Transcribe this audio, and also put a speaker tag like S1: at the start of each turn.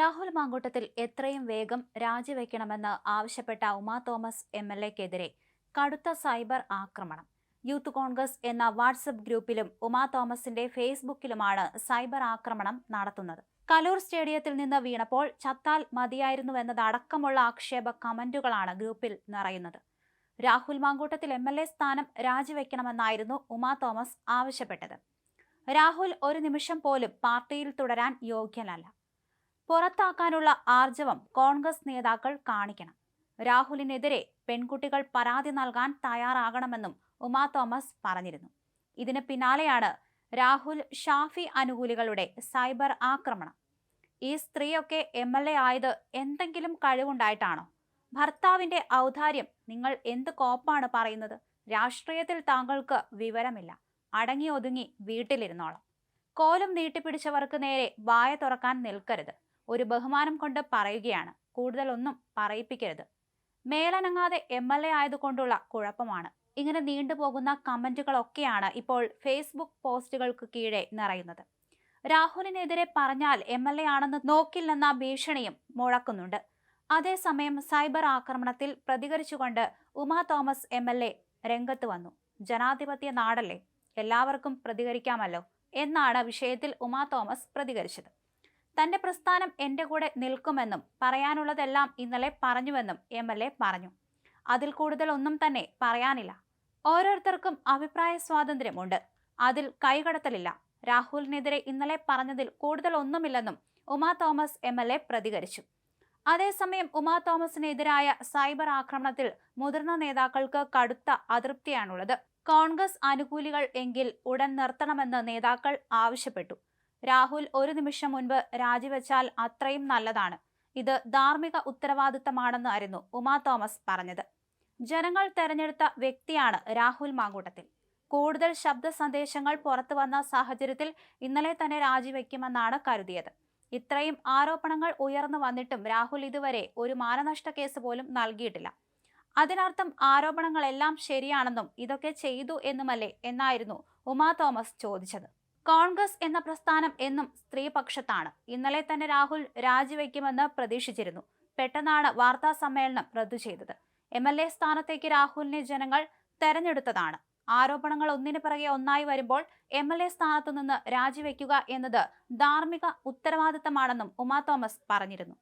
S1: രാഹുൽ മാങ്കൂട്ടത്തിൽ എത്രയും വേഗം രാജിവെക്കണമെന്ന് ആവശ്യപ്പെട്ട ഉമാ തോമസ് എം എൽ എക്കെതിരെ കടുത്ത സൈബർ ആക്രമണം. യൂത്ത് കോൺഗ്രസ് എന്ന വാട്സപ്പ് ഗ്രൂപ്പിലും ഉമാ തോമസിന്റെ ഫേസ്ബുക്കിലുമാണ് സൈബർ ആക്രമണം നടത്തുന്നത്. കലൂർ സ്റ്റേഡിയത്തിൽ നിന്ന് വീണപ്പോൾ ചത്താൽ മതിയായിരുന്നുവെന്നതടക്കമുള്ള ആക്ഷേപ കമന്റുകളാണ് ഗ്രൂപ്പിൽ നിറയുന്നത്. Rahul Mamkootathil M L A സ്ഥാനം രാജിവെക്കണമെന്നായിരുന്നു ഉമാ തോമസ് ആവശ്യപ്പെട്ടത്. രാഹുൽ ഒരു നിമിഷം പോലും പാർട്ടിയിൽ തുടരാൻ യോഗ്യനല്ല. പുറത്താക്കാനുള്ള ആർജവം കോൺഗ്രസ് നേതാക്കൾ കാണിക്കണം. രാഹുലിനെതിരെ പെൺകുട്ടികൾ പരാതി നൽകാൻ തയ്യാറാകണമെന്നും ഉമാ തോമസ് പറഞ്ഞിരുന്നു. ഇതിന് പിന്നാലെയാണ് രാഹുൽ ഷാഫി അനുകൂലികളുടെ സൈബർ ആക്രമണം. ഈ സ്ത്രീയൊക്കെ എം എൽ എ ആയത് എന്തെങ്കിലും കഴിവുണ്ടായിട്ടാണോ? ഭർത്താവിന്റെ ഔദാര്യം നിങ്ങൾ എന്ത് കോപ്പാണ് പറയുന്നത്? രാഷ്ട്രീയത്തിൽ താങ്കൾക്ക് വിവരമില്ല. അടങ്ങി ഒതുങ്ങി വീട്ടിലിരുന്നോളാം. കോലം നീട്ടിപ്പിടിച്ചവർക്ക് നേരെ വായ തുറക്കാൻ നിൽക്കരുത്. ഒരു ബഹുമാനം കൊണ്ട് പറയുകയാണ്. കൂടുതലൊന്നും പറയിപ്പിക്കരുത്. മേലനങ്ങാതെ എം എൽ എ ആയതുകൊണ്ടുള്ള കുഴപ്പമാണ്. ഇങ്ങനെ നീണ്ടുപോകുന്ന കമന്റുകളൊക്കെയാണ് ഇപ്പോൾ ഫേസ്ബുക്ക് പോസ്റ്റുകൾക്ക് കീഴെ നിറയുന്നത്. രാഹുലിനെതിരെ പറഞ്ഞാൽ എം എൽ എ ആണെന്ന് നോക്കില്ലെന്ന ഭീഷണിയും മുഴക്കുന്നുണ്ട്. അതേസമയം സൈബർ ആക്രമണത്തിൽ പ്രതികരിച്ചുകൊണ്ട് Uma Thomas M L A രംഗത്ത് വന്നു. ജനാധിപത്യ നാടല്ലേ? എല്ലാവർക്കും പ്രതികരിക്കാമല്ലോ? എന്നാണ് വിഷയത്തിൽ ഉമാ തോമസ് പ്രതികരിച്ചത്. തന്റെ പ്രസ്ഥാനം എന്റെ കൂടെ നിൽക്കുമെന്നും പറയാനുള്ളതെല്ലാം ഇന്നലെ പറഞ്ഞുവെന്നും എം എൽ എ പറഞ്ഞു. അതിൽ കൂടുതൽ ഒന്നും തന്നെ പറയാനില്ല. ഓരോരുത്തർക്കും അഭിപ്രായ സ്വാതന്ത്ര്യമുണ്ട്. അതിൽ കൈകടത്തലില്ല. രാഹുലിനെതിരെ ഇന്നലെ പറഞ്ഞതിൽ കൂടുതൽ ഒന്നുമില്ലെന്നും Uma Thomas M L A പ്രതികരിച്ചു. അതേസമയം ഉമാ തോമസിനെതിരായ സൈബർ ആക്രമണത്തിൽ മുതിർന്ന നേതാക്കൾക്ക് കടുത്ത അതൃപ്തിയാണുള്ളത്. കോൺഗ്രസ് അനുകൂലികൾ എങ്കിൽ ഉടൻ നിർത്തണമെന്ന് നേതാക്കൾ ആവശ്യപ്പെട്ടു. രാഹുൽ ഒരു നിമിഷം മുൻപ് രാജിവെച്ചാൽ അത്രയും നല്ലതാണ്. ഇത് ധാർമ്മിക ഉത്തരവാദിത്തമാണെന്നായിരുന്നു ഉമാ തോമസ് പറഞ്ഞത്. ജനങ്ങൾ തെരഞ്ഞെടുത്ത വ്യക്തിയാണ് രാഹുൽ മാങ്കൂട്ടത്തിൽ. കൂടുതൽ ശബ്ദ സന്ദേശങ്ങൾ പുറത്തു വന്ന സാഹചര്യത്തിൽ ഇന്നലെ തന്നെ രാജിവെക്കുമെന്നാണ് കരുതിയത്. ഇത്രയും ആരോപണങ്ങൾ ഉയർന്നു വന്നിട്ടും രാഹുൽ ഇതുവരെ ഒരു മാനനഷ്ട കേസ് പോലും നൽകിയിട്ടില്ല. അതിനർത്ഥം ആരോപണങ്ങളെല്ലാം ശരിയാണെന്നും ഇതൊക്കെ ചെയ്തു എന്നുമല്ലേ എന്നായിരുന്നു ഉമാ തോമസ് ചോദിച്ചത്. കോൺഗ്രസ് എന്ന പ്രസ്ഥാനം എന്നും സ്ത്രീപക്ഷത്താണ്. ഇന്നലെ തന്നെ രാഹുൽ രാജിവെക്കുമെന്ന് പ്രതീക്ഷിച്ചിരുന്നു. പെട്ടെന്നാണ് വാർത്താ സമ്മേളനം റദ്ദു ചെയ്തത്. എം എൽ എ സ്ഥാനത്തേക്ക് രാഹുലിനെ ജനങ്ങൾ തെരഞ്ഞെടുത്തതാണ്. ആരോപണങ്ങൾ ഒന്നിന് പിറകെ ഒന്നായി വരുമ്പോൾ എം എൽ എ സ്ഥാനത്തു നിന്ന് രാജിവെക്കുക എന്നത് ധാർമ്മിക ഉത്തരവാദിത്തമാണെന്നും ഉമാ തോമസ് പറഞ്ഞിരുന്നു.